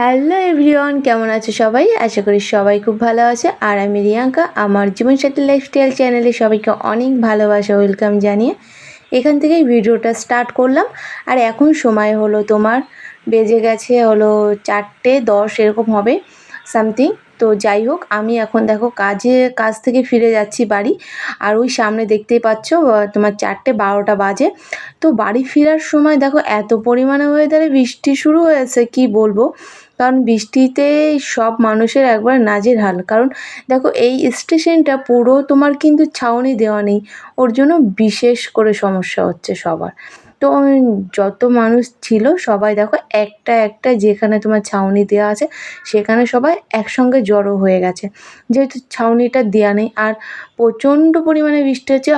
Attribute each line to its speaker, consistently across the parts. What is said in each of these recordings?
Speaker 1: Hello everyone, কেমন আছে সবাই? আশা করি সবাই খুব ভালো আছে। আর আমি রিয়াঙ্কা, আমার জীবনসাথী লাইফস্টাইল চ্যানেলে সবাইকে অনেক ভালোবাসা ওয়েলকাম জানিয়ে এখান থেকেই ভিডিওটা স্টার্ট করলাম। আর এখন সময় হলো তোমার, বেজে গেছে হলো চারটে দশ, এরকম হবে সামথিং তো যাই হোক, আমি এখন দেখো কাজে, কাজ থেকে ফিরে যাচ্ছি বাড়ি। আর ওই সামনে দেখতেই পাচ্ছ তোমার চারটে বারোটা বাজে। তো বাড়ি ফেরার সময় দেখো এত পরিমাণে ওয়েদারে বৃষ্টি শুরু হয়েছে, কি বলব? কারণ বৃষ্টিতে সব মানুষের একবার নাজের হাল। কারণ দেখো এই স্টেশনটা পুরো তোমার কিন্তু ছাউনি দেওয়া নেই। ওর জন্য বিশেষ করে সমস্যা হচ্ছে সবার। তো যত মানুষ ছিল, সবাই দেখো একটা একটা যেখানে তোমার ছাউনি দেওয়া আছে, সেখানে সবাই একসঙ্গে জড়ো হয়ে গেছে। যেহেতু ছাউনিটা দেওয়া নেই, আর প্রচণ্ড পরিমাণে বৃষ্টি হচ্ছে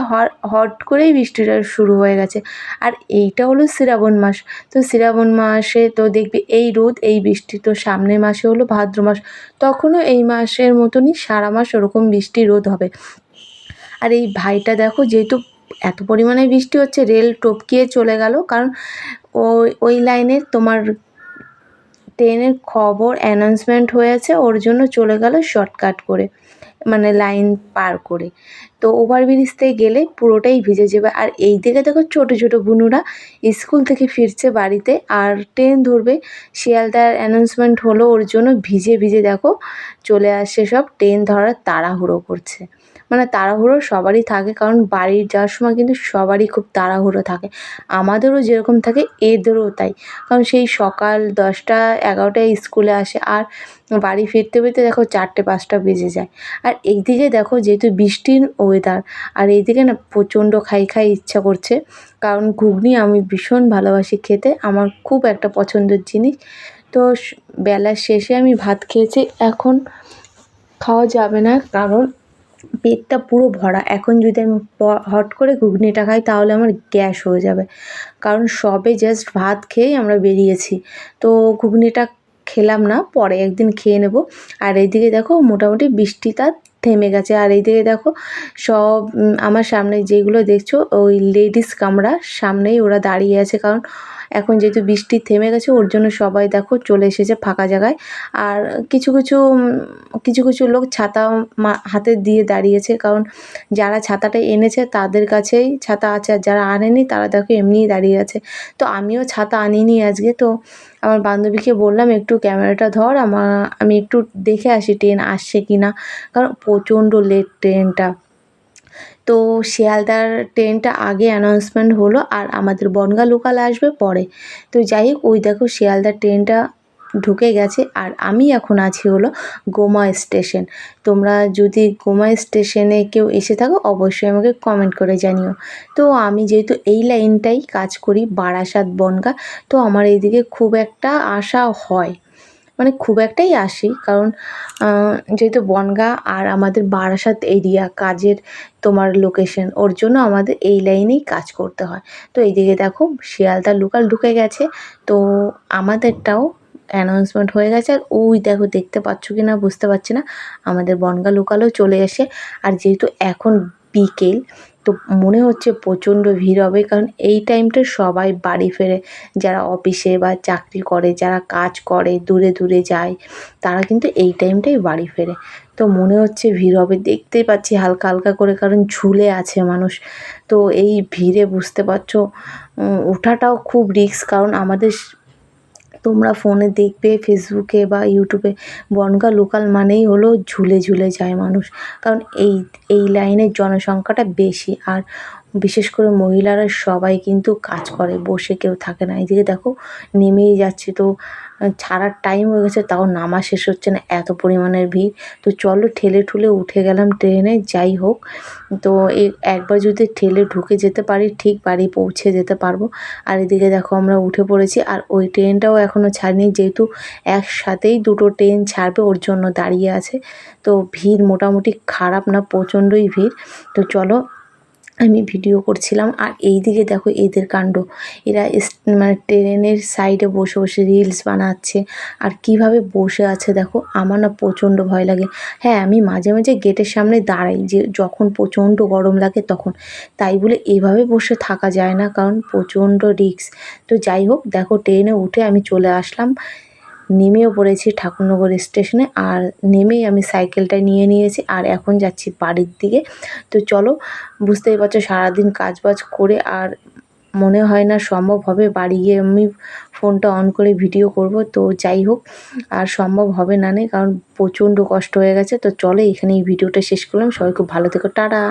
Speaker 1: হট করেই বৃষ্টিটা শুরু হয়ে গেছে। আর এইটা হলো শ্রাবণ মাস। তো শ্রাবণ মাসে তো দেখবি এই রোদ, এই বৃষ্টি তো সামনের মাসে হলো ভাদ্র মাস। তখনও এই মাসের মতনই সারা মাস ওরকম বৃষ্টি রোদ হবে। আর এই ভাইটা দেখো যেহেতু এত পরিমাণে বৃষ্টি হচ্ছে, রেল টপকিয়ে চলে গেল। কারণ ওই ওই লাইনের তোমার ট্রেনের খবর অ্যানাউন্সমেন্ট হয়েছে, ওর জন্য চলে গেল শর্টকাট করে মানে লাইন পার করে। তো ওভারব্রিজ থেকে গেলে পুরোটাই ভিজে যাবে। আর এই দিকে দেখো ছোটো ছোটো বুনুরা স্কুল থেকে ফিরছে বাড়িতে, আর ট্রেন ধরবে। শিয়ালদার অ্যানাউন্সমেন্ট হলো, ওর জন্য ভিজে ভিজে দেখো, চলে আসছে সব। ট্রেন ধরার তাড়াহুড়ো করছে। মানে তাড়াহুড়ো সবারই থাকে, কারণ বাড়ির যাওয়ার সময় কিন্তু সবারই খুব তাড়াহুড়ো থাকে। আমাদেরও যেরকম থাকে, এদেরও তাই। কারণ সেই সকাল দশটা, এগারোটায় স্কুলে আসে আর বাড়ি ফিরতে ফিরতে দেখো চারটে, পাঁচটা বেজে যায়। আর এইদিকে দেখো যেহেতু বৃষ্টির ওয়েদার আর এইদিকে না প্রচণ্ড খাই খাই ইচ্ছা করছে, কারণ ঘুগনি আমি ভীষণ ভালোবাসি খেতে, আমার খুব একটা পছন্দের জিনিস। তো বেলার শেষে আমি ভাত খেয়েছি, এখন খাওয়া যাবে না, কারণ পেটটা পুরো ভরা। এখন যদি আমি হট করে ঘুগনিটা খাই, তাহলে আমার গ্যাস হয়ে যাবে। কারণ সবে জাস্ট ভাত খেয়েই আমরা বেরিয়েছি। তো ঘুগনিটা খেলাম না, পরে একদিন খেয়ে নেব। আর এইদিকে দেখো, মোটামুটি বৃষ্টিটা থেমে গেছে। আর এইদিকে দেখো, সব আমার সামনে যেগুলো দেখছ, ওই লেডিস কামরা সামনেই ওরা দাঁড়িয়ে আছে। কারণ এখন যেহেতু বৃষ্টি থেমে গেছে, ওর জন্য সবাই দেখো চলে এসেছে ফাঁকা জায়গায়। আর কিছু কিছু কিছু কিছু লোক ছাতা হাতে দিয়ে দাঁড়িয়েছে কারণ যারা ছাতাটা এনেছে, তাদের কাছেই ছাতা আছে। আর যারা আনেনি, তারা দেখো এমনিই দাঁড়িয়ে আছে। তো আমিও ছাতা আনিনি আজকে। তো আমার বান্ধবীকে বললাম, একটু ক্যামেরাটা ধর আমার আমি একটু দেখে আসি, ট্রেন আসছে কি না কারণ প্রচণ্ড লেট ট্রেনটা তো শিয়ালদার ট্রেনটা আগে অ্যানাউন্সমেন্ট হলো আর আমাদের বনগা লোকাল আসবে পরে। তো যাই হোক, ওই দেখো শিয়ালদার ট্রেনটা ঢুকে গেছে আর আমি এখন আছি হলো গোমা স্টেশন তোমরা যদি গোমা স্টেশনে কেউ এসে থাকো, অবশ্যই আমাকে কমেন্ট করে জানিও। তো আমি যেহেতু এই লাইনটাই কাজ করি বারাসাত বনগা তো আমার এইদিকে খুব একটা আসা হয়। মানে খুব একটাই আসি। কারণ যেহেতু বনগা আর আমাদের বারাসাত এরিয়া কাজের তোমার লোকেশন ওর জন্য আমাদের এই লাইনেই কাজ করতে হয়। তো এইদিকে দেখো, শিয়ালদা লোকাল ঢুকে গেছে। তো আমাদেরটাও অ্যানাউন্সমেন্ট হয়ে গেছে। আর ওই দেখো, দেখতে পাচ্ছ কি না বুঝতে পারছি না। আমাদের বনগা লোকালও চলে এসে, আর যেহেতু এখন বিকেল তো মনে হচ্ছে প্রচণ্ড ভিড় হবে, কারণ এই টাইমটা সবাই বাড়ি ফেরে। যারা অফিসে বা চাকরি করে, যারা কাজ করে, দূরে দূরে যায়, তারা কিন্তু এই টাইমটাই বাড়ি ফেরে। তো মনে হচ্ছে ভিড় হবে, দেখতেই পাচ্ছি হালকা হালকা করে, কারণ ঝুলে আছে মানুষ। তো এই ভিড়ে বুঝতে পারছ ওঠাটাও খুব রিস্ক কারণ আমাদের তোমরা ফোনে দেখবে ফেসবুকে বা ইউটিউবে বনগা লোকাল মানেই হলো ঝুলে ঝুলে যায় মানুষ। কারণ এই এই লাইনের জনসংখ্যাটা বেশি। আর বিশেষ করে মহিলারা সবাই কিন্তু কাজ করে, বসে কেউ থাকে না। এইদিকে দেখো, নেমেই যাচ্ছে তো, ছাড়ার টাইম হয়ে গেছে, তাও নামা শেষ হচ্ছে না, এত পরিমাণের ভিড়। তো চলো ঠেলে ঠুলে উঠে গেলাম ট্রেনে, যাই হোক। তো এই একবার যদি ঠেলে ঢুকে যেতে পারি, ঠিক বাড়ি পৌঁছে যেতে পারব। আর এদিকে দেখো, আমরা উঠে পড়েছি, আর ওই ট্রেনটাও এখনও ছাড়েনি, যেহেতু একসাথেই দুটো ট্রেন ছাড়বে, ওর জন্য দাঁড়িয়ে আছে। তো ভিড় মোটামুটি খারাপ না, প্রচণ্ডই ভিড়। তো চলো আমি ভিডিও করছিলাম। আর এই দিকে দেখো এদের কাণ্ড। এরা মানে ট্রেনের সাইডে বসে বসে রিলস বানাচ্ছে। আর কীভাবে বসে আছে দেখো, আমার না প্রচণ্ড ভয় লাগে। হ্যাঁ আমি মাঝে মাঝে গেটের সামনে দাঁড়াই যে যখন প্রচণ্ড গরম লাগে তখন। তাই বলে এভাবে বসে থাকা যায় না, কারণ প্রচণ্ড রিক্স। তো যাই হোক, দেখো ট্রেনে উঠে আমি চলে আসলাম। নেমেও পড়েছি ঠাকুরনগর স্টেশনে আর নেমেই আমি সাইকেলটা নিয়ে নিয়েছি আর এখন যাচ্ছি বাড়ির দিকে। তো চলো, বুঝতেই পারছ সারাদিন কাজ বাজ করে আর মনে হয় না সম্ভব হবে বাড়ি গিয়ে আমি ফোনটা অন করে ভিডিও করব। তো যাই হোক, আর সম্ভব হবে না নেই কারণ প্রচণ্ড কষ্ট হয়ে গেছে। তো চলে এখানে এই ভিডিওটা শেষ করলাম। সবাই খুব ভালো থেকো। টাটা!